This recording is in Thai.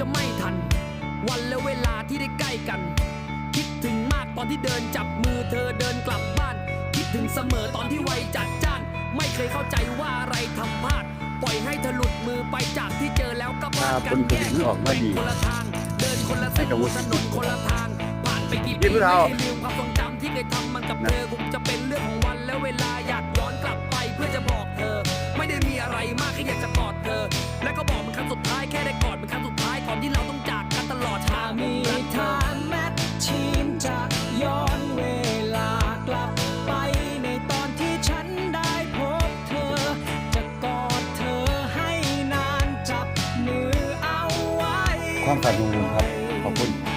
จะไม่ทัน วันและเวลาที่ได้ใกล้กัน คิดถึงมากตอนที่เดินจับมือเธอเดินกลับบ้าน คิดถึงเสมอตอนที่วัยจัดจ้าน ไม่เคยเข้าใจว่าอะไรทำพลาด ปล่อยให้เธอหลุดมือไปจากที่เจอแล้วก็พลาดกันแยกออกมาดีคนละทาง เดินคนละเส้นถนนคนละทาง ผ่านไปกี่ปียิ้มไม่เราได้ลืมความทรงจำที่เคยทำมันกับเธอคงจะเป็นเรื่อง ความฝันของลุงครับ ขอบคุณ